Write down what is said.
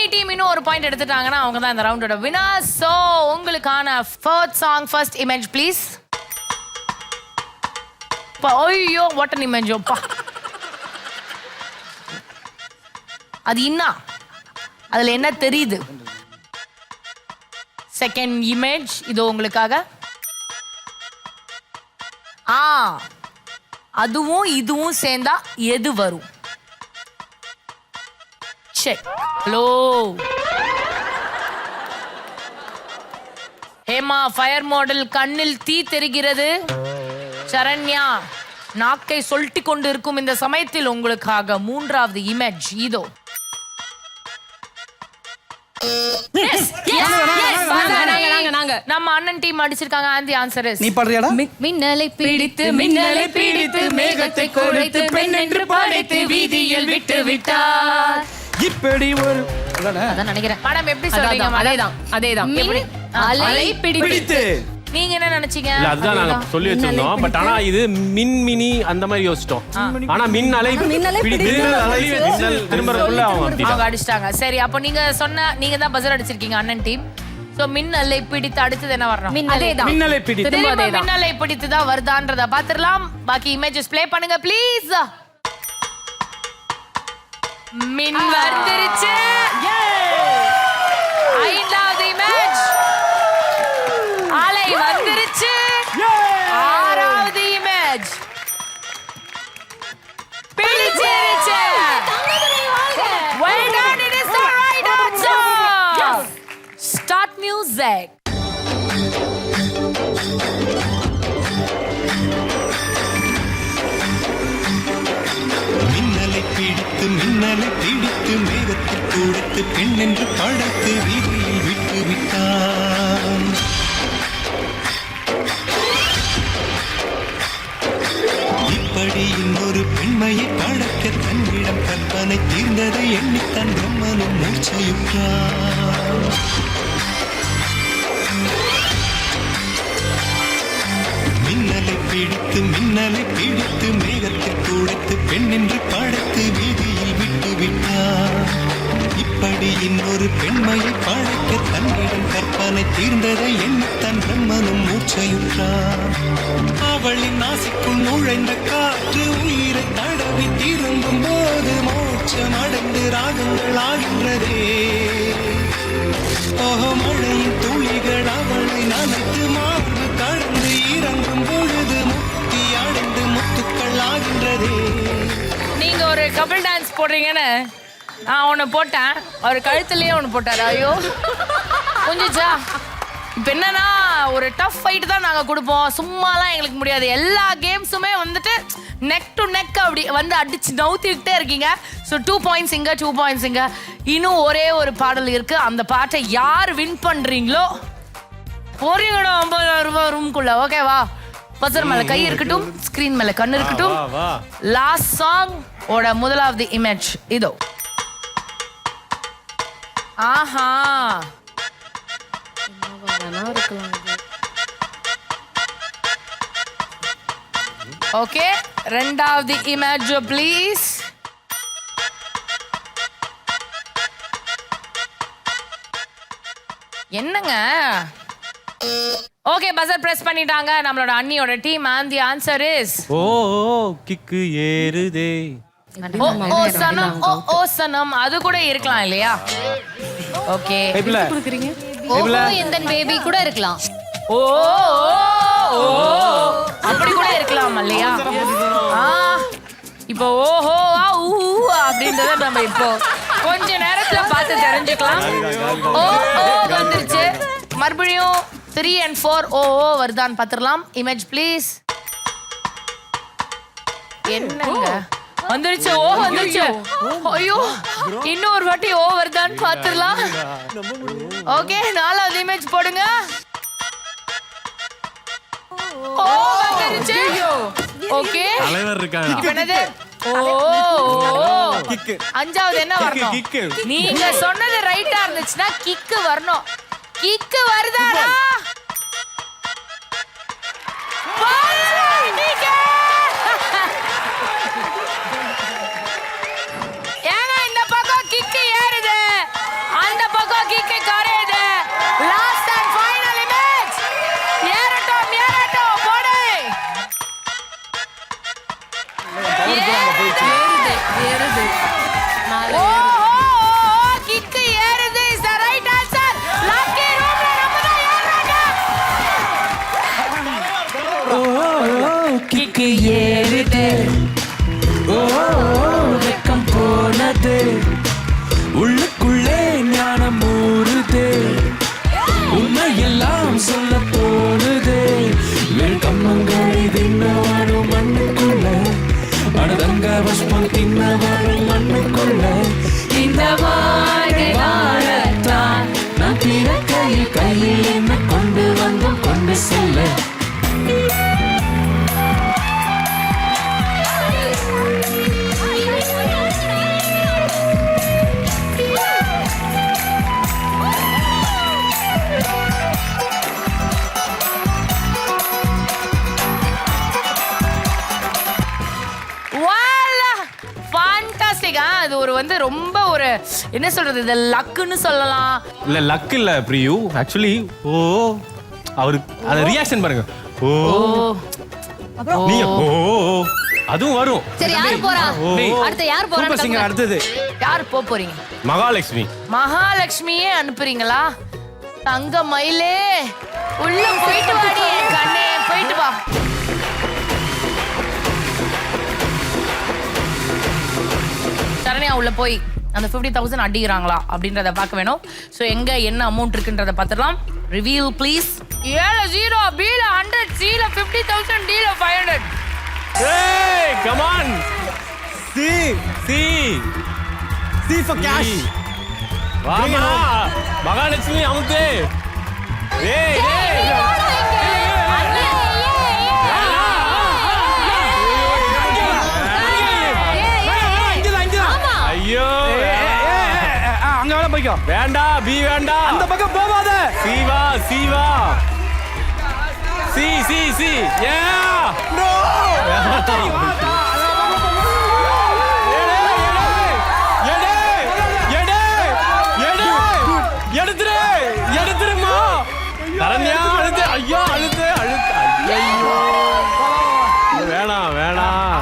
Any team இன்னும் ஒரு point எடுத்துட்டாங்கன்னா அவங்க தான் இந்த ரவுண்டோட வினர் ஸோ உங்களுக்கான first song first image please ஐயோ வாட் அன் இமேஜ் அப்பா. அது என்ன அதுல என்ன தெரியுது? செகண்ட் இமேஜ் இதோ உங்களுக்காக. ஆ அதுவும் இதுவும் சேர்ந்தா எது வரும்? Check hello. Hema fire model கண்ணில் தீ தெரிகிறது. சரண்யா நாக்கை சொல்லிட்டு கொண்டு இருக்கும் இந்த சமயத்தில் உங்களுக்காக மூன்றாவது இமேஜ் இதோ. நம்ம அண்ணன் டீம் அடிச்சிருக்காங்க. ஆந்தி ஆன்சர் நீ பாடுறியாடா? மின்னலை பிடித்து மின்னலை பிடித்து மேகத்தை கொடுத்து பெண் என்று படைத்து வீதியில் விட்டு விட்டார். இப்படி ஒரு அதானே? அதான் நினைக்கிறேன். மேடம் எப்படி சொல்றீங்க அதான், அதேதான் அதேதான். எப்படி? அலை பிடித்து. பிடித்து. நீங்க என்ன நினைச்சீங்க? இல்ல அதுதான் நாங்க சொல்லி வச்சிருந்தோம். பட் ஆனா இது மின் மினி அந்த மாதிரி யோசிச்சிட்டோம். ஆனா மின். அலை பிடித்து அலை மின்னல் திரும்பறதுக்குள்ள அவங்க அவங்க அப்படிட்டாங்க. அடிச்சிட்டாங்க. சரி அப்போ நீங்க சொன்ன நீங்க தான் பஜர் அடிச்சிருக்கீங்க அண்ணன் டீம் சோ மின்னலை பிடித்து அடுத்தது என்ன வரணும்? அதேதான். மின்னலை பிடித்து. மின்னலை பிடித்து தான் வருதான்றத பாத்துரலாம் பாக்கி இமேஜஸ் ப்ளே பண்ணுங்க ப்ளீஸ் மின் வந்துருச்சு ஐந்தாவது இமேஜ் அலை வந்துருச்சு ஆறாவது இமேஜ் பிடிச்சிருச்சு Well done, it is the right answer. Start music. பிடித்து மின்னலை பிடித்து மேகத்தில் கொடுத்து பெண் என்று படைத்து வீதியில் விட்டு விட்டான். இப்படி இன்னொரு பெண்மையை படைக்க தன்னிடம் கற்பனை தீர்ந்ததை எண்ணித்தான் பிரம்மனும் மூச்சையுற்றான் மின்னலை பிடித்து மின்னலை பிடித்து மேகத்தில் கொடுத்து பெண் என்று படைத்து இன்னொரு பெண்மையை பழக்க தன்னிடம் கற்பனை தீர்ந்ததை எண்ணி தன் பிரம்மனும் மூச்சையுற்றார். அவளின் ஆசைக்குள் நுழைந்த காற்று உயிரை தடவி திரும்பும் போது மோட்சம் அடைந்து ராகங்கள் ஆகின்றதே. ஓஹோ மழையின் துளிகள் அவளை நனைத்து மார்பு கடந்து இறங்கும் பொழுது முக்தி அடைந்து முத்துக்கள் ஆகின்றதே. நீங்க ஒரு கபிள் டான்ஸ் போடுறீங்கன்னு நான் ஒன்று போட்டேன். அவர் கழுத்துலயே ஒன்று போட்டாரு. ஐயோ. கொஞ்சிச்சா இப்போ என்னன்னா ஒரு டஃப் ஃபைட் தான் நாங்கள் கொடுப்போம். சும்மாலாம் எங்களுக்கு முடியாது. எல்லா கேம்ஸுமே வந்துட்டு நெக் டு நெக் அப்படி வந்து அடிச்சு நவுத்திக்கிட்டே இருக்கீங்க. ஸோ டூ பாயிண்ட்ஸ் இங்க டூ பாயிண்ட்ஸ் இங்க. இன்னும் ஒரே ஒரு பாடல் இருக்கு. அந்த பாட்டை யார் வின் பண்றீங்களோ போறீங்கடா ஐம்பதாயிரம் ரூபாய் ரூம்குள்ள ஓகேவா பசர் மேல கை இருக்கட்டும் ஸ்கிரீன் மேல கண் இருக்கட்டும். லாஸ்ட் சாங் ஓட முதலாவது இமேஜ் இதோ. ஆஹா. ஓகே ரெண்டாவது இமேஜ் ப்ளீஸ் என்னங்க? ஓகே பசர் பிரஸ் பண்ணிட்டாங்க. நம்மளோட அண்ணியோட team and the answer is ஓ ஓ, கிக்கு ஏறுதே. ஓ ஓ சனம் ஓ ஓ சனம். அது கூட இருக்கலாம் இல்லையா? ஓகே. கைப்பிள்ள ஓஹோ எந்த பேபி கூட இருக்கலாம். ஓ ஓ, ஓ, அப்படி கூட இருக்கலாம் இல்லையா ஆ, இப்போ ஓஹோ ஆ ஊ அப்படின்றத நம்ம இப்போ கொஞ்ச நேரத்துல பார்த்து தெரிஞ்சுக்கலாம். ஓ ஓ வந்துருச்சு. மறுபடியும் த்ரீ அண்ட் ஃபோர் ஓ ஓ வருதான்னு பார்த்துடலாம். இமேஜ் ப்ளீஸ் என்னங்க? வந்துருச்சு ஓ வந்துருச்சு. ஐயோ இன்னும் ஒரு வாட்டி ஓ வருதான்னு பார்த்துடலாம். ஓகே நாலாவது இமேஜ் போடுங்க. ஓ வந்துருச்சு. ஓகே. தலைவர் இருக்காங்க என்னது. அஞ்சாவது என்ன வரணும். நீங்க சொன்னது ரைட்டா இருந்துச்சுன்னா கிக்கு வரணும். கிக்கு வருதாடா? கிக்கு ஏறுது ஓ வெக்கம் போனது. உள்ளுக்குள்ளே ஞானம் ஊறுது. அது ஒரு வந்து ரொம்ப ஒரு என்ன சொல்றது இது லக்குன்னு சொல்லலாம். இல்ல லக் இல்ல பிரியு. ஆக்சுவலி ஓ அவரு அந்த ரியாக்ஷன் பாருங்க. ஓ. நீங்க ஓ. அதுவும் வரும். சரி யாரு போறா? டேய், அடுத்து யார் சூப்பர் போறா சிங்கர் அடுத்தது. யார் போக போறீங்க? மகாலட்சுமி. மகாலட்சுமியே அனுப்புறீங்களா? தங்க மயிலே. உள்ள போயிட்டு வாடி என் கண்ணே. போயிட்டு வா. உள்ள போய் அந்த ஃபிஃப்டி தௌசண்ட் அடிக்கிறாங்களா அப்படின்றத பார்க்க வேணும். ஸோ எங்க என்ன அமௌண்ட் இருக்குன்றத பார்த்துடலாம். ரிவீல் ப்ளீஸ் ஏழு ஜீரோ பீல ஹண்ட்ரட் சீல ஃபிஃப்டி தௌசண்ட் டீல ஃபைவ் ஹண்ட்ரட் ஏய் come on C C C for cash வாமா. மகாலட்சுமி அமுத்து. ஏய் ஏய் வரைக்கும் வேண்டாம் பி வேண்டாம் அந்த பக்கம் போகாத. சீவா சீவா. C C C A no எடுத்துரு எடுத்துருமா தரண்யா அழுது ஐயோ அழுது வேணாம் வேணாம்.